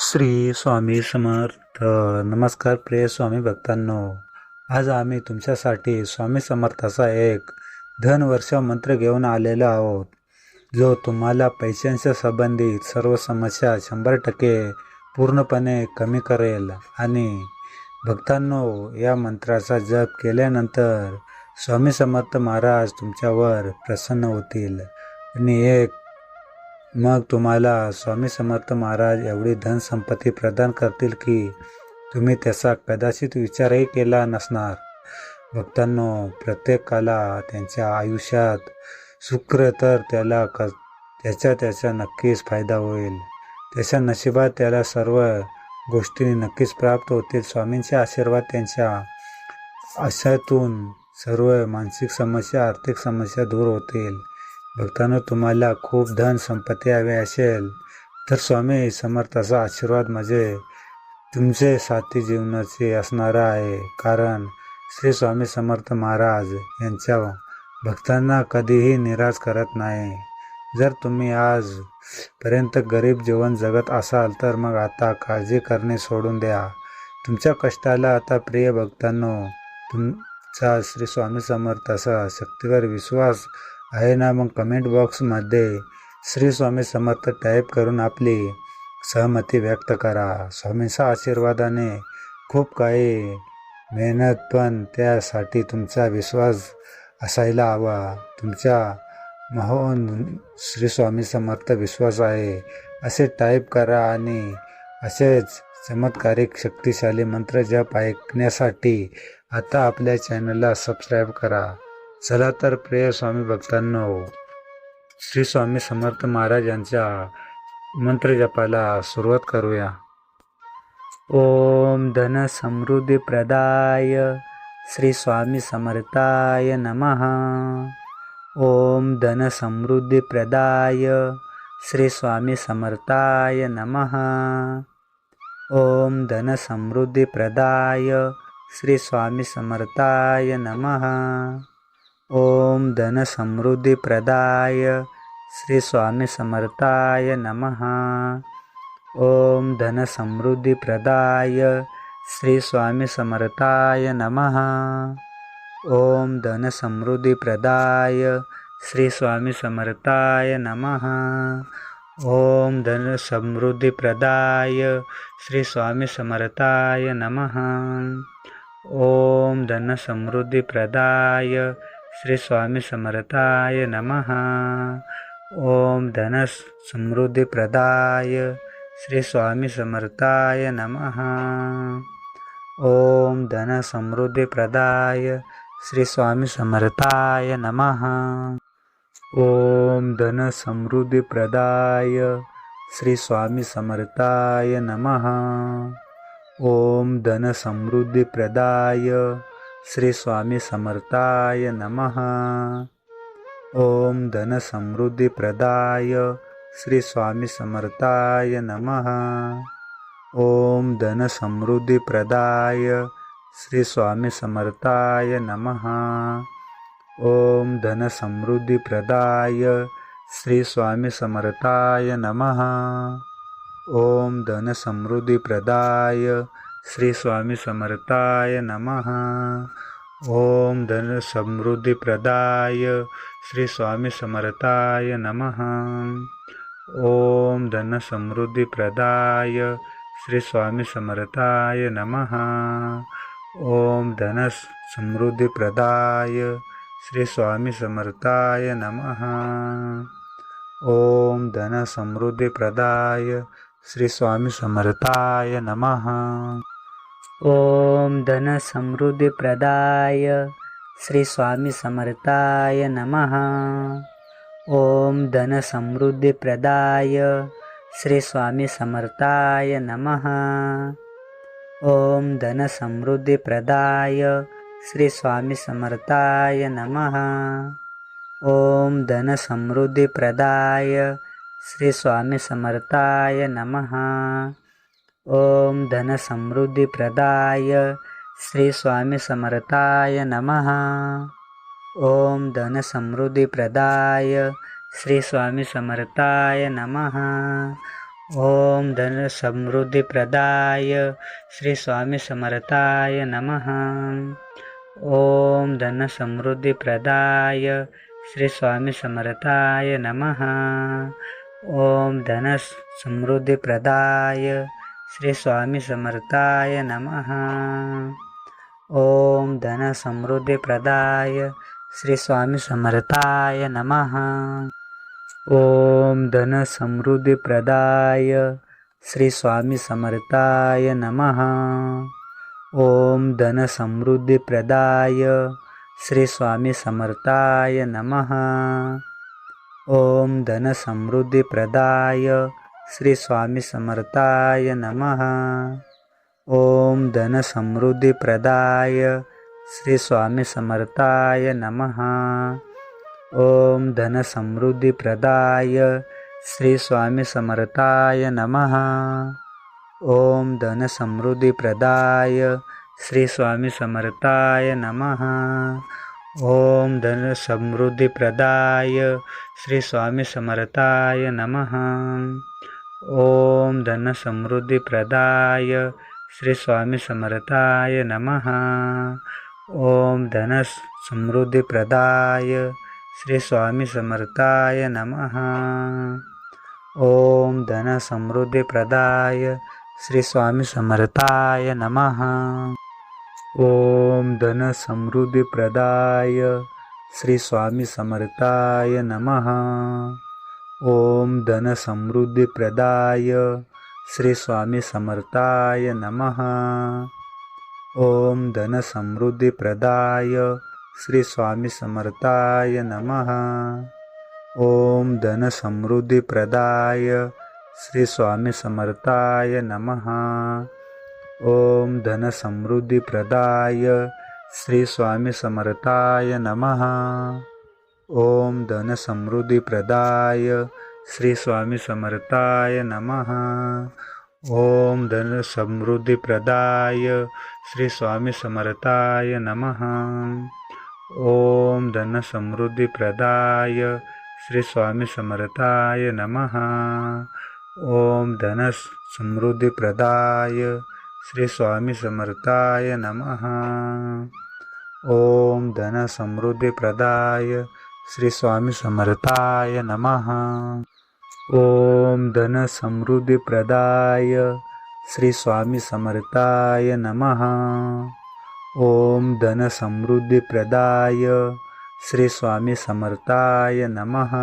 श्री स्वामी समर्थ. नमस्कार प्रिय स्वामी भक्तांनो. आज आम्ही तुमच्यासाठी स्वामी समर्थाचा एक धनवर्ष मंत्र घेऊन आलेलो आहोत. जो तुम्हाला पैशांच्या संबंधित सर्व समस्या शंभर टक्के पूर्णपणे कमी करेल. आणि भक्तांनो या मंत्राचा जप केल्यानंतर स्वामी समर्थ महाराज तुमच्यावर प्रसन्न होतील. आणि एक मग तुम्हाला स्वामी समर्थ महाराज एवढी धनसंपत्ती प्रदान करतील की तुम्ही त्याचा कदाचित विचारही केला नसणार. भक्तांनो प्रत्येकाला त्यांच्या आयुष्यात शुक्र तर त्याला क त्याच्या त्याचा नक्कीच फायदा होईल. त्याच्या नशिबात त्याला सर्व गोष्टी नक्कीच प्राप्त होतील. स्वामींचे आशीर्वाद त्यांच्या आशातून सर्व मानसिक समस्या आर्थिक समस्या दूर होतील. भक्तांनो तुम्हाला खूप धन संपत्ती हवी असेल तर स्वामी समर्थाचा आशीर्वाद म्हणजे तुमचे साथी जीवनाचे असणारा आहे. कारण श्री स्वामी समर्थ महाराज यांच्या भक्तांना कधीही निराश करत नाही. जर तुम्ही आजपर्यंत गरीब जीवन जगत असाल तर मग आता काळजी करणे सोडून द्या. तुमच्या कष्टाला आता प्रिय भक्तांनो तुमचा श्री स्वामी समर्थ असा शक्तीवर विश्वास आहे ना मग कमेंट बॉक्समध्ये श्री स्वामी समर्थ टाईप करून आपली सहमती व्यक्त करा. स्वामींच्या आशीर्वादाने खूप काही मेहनत पण त्यासाठी तुमचा विश्वास असायला हवा. तुमच्या महान श्री स्वामी समर्थ विश्वास आहे. असे टाईप करा आणि असेच चमत्कारिक शक्तिशाली मंत्र जप ऐकण्यासाठी आता आपल्या चॅनलला सबस्क्राईब करा. चला तर प्रिय स्वामी भक्तांनो श्री स्वामी समर्थ महाराज यांच्या मंत्र सुरुवात करूया. ओम धन समृद्धी प्रदाय श्री स्वामी समर्थाय नमः. ओम धन समृद्धी प्रदाय श्री स्वामी समर्थाय नमः. ओम धन समृद्धी प्रदाय श्री स्वामी समर्थाय नमः. ओम धन समृद्धी प्रदाय श्री स्वामी समर्थाय नमः। ओम धन समृद्धी प्रदाय श्री स्वामी समर्थाय नमः। ओम धन समृद्धी प्रदाय श्री स्वामी समर्थाय नमः। ओम धन समृद्धी प्रदाय श्री स्वामी समर्थाय नमः। ओम धन प्रदाय श्रीस्वामिसमर्थाय नमः। ॐ धनसमृद्धिप्रदाय श्रीस्वामिसमर्थाय नमः। ॐ धनसमृद्धिप्रदाय श्रीस्वामिसमर्थाय नमः। ॐ धनसमृद्धिप्रदाय श्रीस्वामिसमर्थाय नमः। ॐ धनसमृद्धिप्रदाय श्रीस्वामिसमर्थाय नमः। ॐ धनसमृद्धिप्रदाय श्रीस्वामिसमर्थाय नमः। ॐ धनसमृद्धिप्रदाय श्रीस्वामिसमर्थाय नमः। ॐ धनसमृद्धिप्रदाय श्रीस्वामिसमर्थाय नमः। ॐ धनसमृद्धिप्रदाय श्रीस्वामिसमर्थाय नमः। ॐ धनसमृद्धिप्रदाय श्रीस्वामिसमर्थाय नमः। ॐ धनसमृद्धिप्रदाय श्रीस्वामिसमर्थाय नमः। ॐ धनसमृद्धिप्रदाय श्रीस्वामिसमर्थाय नमः। ॐ धनसमृद्धिप्रदाय श्री स्वामी समर्थाय नमः। ओम धन समृद्धी प्रदाय श्री स्वामी समर्थाय नमः। ओम धन समृद्धी प्रदाय श्री स्वामी समर्थाय नमः। ओम धन समृद्धी प्रदाय श्री स्वामी समर्थाय नमः। ओम धन समृद्धी प्रदाय श्रीस्वामिसमर्थाय नमः। ॐ धनसमृद्धिप्रदाय श्रीस्वामिसमर्थाय नमः। ॐ धनसमृद्धिप्रदाय श्रीस्वामिसमर्थाय नमः। ॐ धनसमृद्धिप्रदाय श्रीस्वामिसमर्थाय नमः। ॐ धनसमृद्धिप्रदाय श्रीस्वामिसमर्थाय नमः। ओम धन समृद्धीप्रदाय नमः। नमः समृद्धी प्रदाय श्री स्वामी समर्थाय नमः। ओम धन समृद्धी प्रदाय श्री स्वामी समर्थाय नमः। ओम धन समृद्धी प्रदाय श्री स्वामी समर्थाय नमः ओम धन समृद्धी प्रदाय श्री स्वामी समर्थाय नमः। ओम धन समृद्धी प्रदाय श्री स्वामी समर्थाय नमः। ओम धन समृद्धी प्रदाय श्री स्वामी समर्थाय नमः। ओम धन समृद्धी प्रदाय श्री स्वामी समर्थाय नमः। ओम धन समृद्धी प्रदाय श्री स्वामी समर्थाय नमः। ओम धन समृद्धी प्रदाय श्री स्वामी समर्थाय नमः। ओम धन समृद्धी प्रदाय श्री स्वामी समर्थाय नमः। ओम धन समृद्धी प्रदाय श्री स्वामी समर्थाय नमः। ओम धन समृद्धी प्रदाय श्री स्वामी समर्थाय नमः। ॐ धनसमृद्धिप्रदाय श्रीस्वामिसमर्थाय नमः। ॐ धनसमृद्धिप्रदाय श्रीस्वामिसमर्थाय नमः। ॐ धनसमृद्धिप्रदाय श्रीस्वामिसमर्थाय नमः। ॐ धनसमृद्धिप्रदाय श्रीस्वामिसमर्थाय नमः। ओम धन समृद्धी प्रदाय श्री स्वामी समर्थाय नमः। ओम धन समृद्धी प्रदाय श्री स्वामी समर्थाय नमः। ओम धन समृद्धी प्रदाय श्री स्वामी समर्थाय नमः। ओम धन समृद्धी प्रदाय श्री स्वामी समर्थाय नमः। ओम धन समृद्धी प्रदाय श्री स्वामी समर्थाय नमः। ओम धन समृद्धी प्रदाय श्री स्वामी समर्थाय नमः। ओम धन समृद्धी प्रदाय श्री स्वामी समर्थाय नमः। ओम धन समृद्धी प्रदाय श्री स्वामी समर्थाय नमः।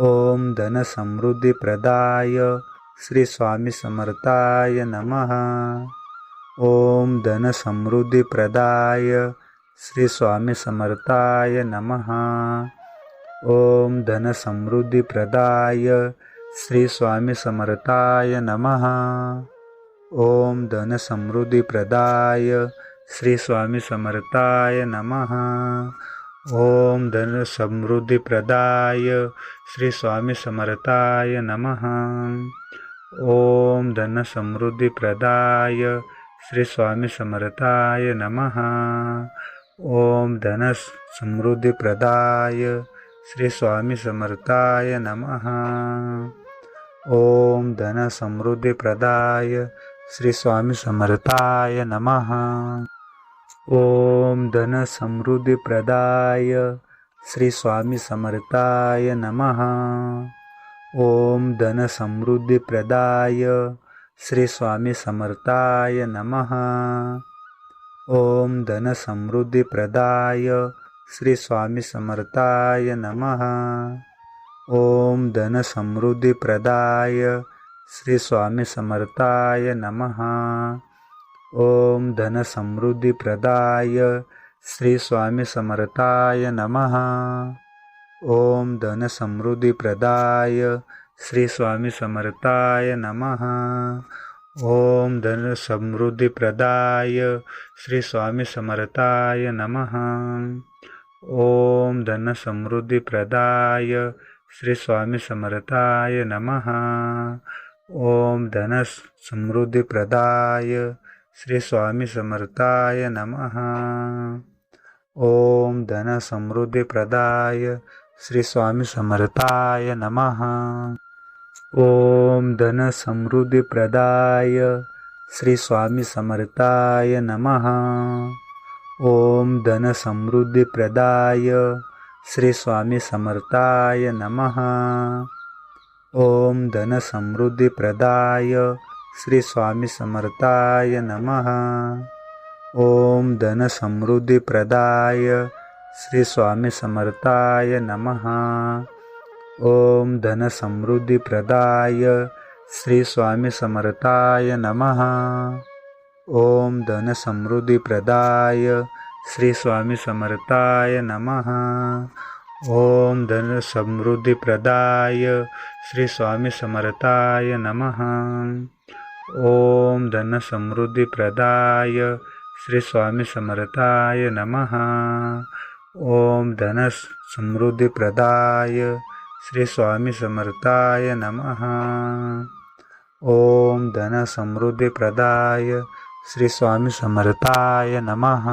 ओम धन श्रीस्वामिसमर्थाय नमः। ॐ धनसमृद्धिप्रदाय श्रीस्वामिसमर्थाय नमः। ॐ धनसमृद्धिप्रदाय श्रीस्वामिसमर्थाय नमः। ॐ धनसमृद्धिप्रदाय श्रीस्वामिसमर्थाय नमः। ॐ धनसमृद्धिप्रदाय श्रीस्वामिसमर्थाय नमः। ओम धन समृद्धी प्रदाय श्री स्वामी समर्थाय नमः। ओम धन समृद्धी प्रदाय श्री स्वामी समर्थाय नमः। ओम धन समृद्धी प्रदाय श्री स्वामी समर्थाय नमः। ओम धन समृद्धी प्रदाय श्री स्वामी समर्थाय नमः। ॐ धनसमृद्धिप्रदाय श्रीस्वामिसमर्थाय नमः। ॐ धनसमृद्धिप्रदाय श्रीस्वामिसमर्थाय नमः। ॐ धनसमृद्धिप्रदाय श्रीस्वामिसमर्थाय नमः। ॐ धनसमृद्धिप्रदाय श्रीस्वामिसमर्थाय नमः। ओम धन समृद्धी प्रदाय श्री स्वामी समर्थाय नमः। ओम धन समृद्धी प्रदाय श्री स्वामी समर्थाय नमः। ओम धन समृद्धी प्रदाय श्री स्वामी समर्थाय नमः। ओम धन समृद्धि प्रदाय श्री स्वामी समर्थाय नमः। ओम धन समृद्धि प्रदाय श्रीस्वामिसमर्थाय नमः। ॐ धनसमृद्धिप्रदाय श्रीस्वामिसमर्थाय नमः। ॐ धनसमृद्धिप्रदाय श्रीस्वामिसमर्थाय नमः। ॐ धनसमृद्धिप्रदाय श्रीस्वामिसमर्थाय नमः। ॐ धनसमृद्धिप्रदाय श्रीस्वामिसमर्थाय नमः। ॐ धनसमृद्धिप्रदाय श्रीस्वामिसमर्थाय नमः। ॐ धनसमृद्धिप्रदाय श्रीस्वामिसमर्थाय नमः। ॐ धनसमृद्धिप्रदाय श्रीस्वामिसमर्थाय नमः। ॐ धनसमृद्धिप्रदाय श्रीस्वामिसमर्थाय नमः। ॐ धनसमृद्धिप्रदाय श्रीस्वामिसमर्थाय नमः। ॐ धनसमृद्धिप्रदाय श्रीस्वामिसमर्थाय नमः।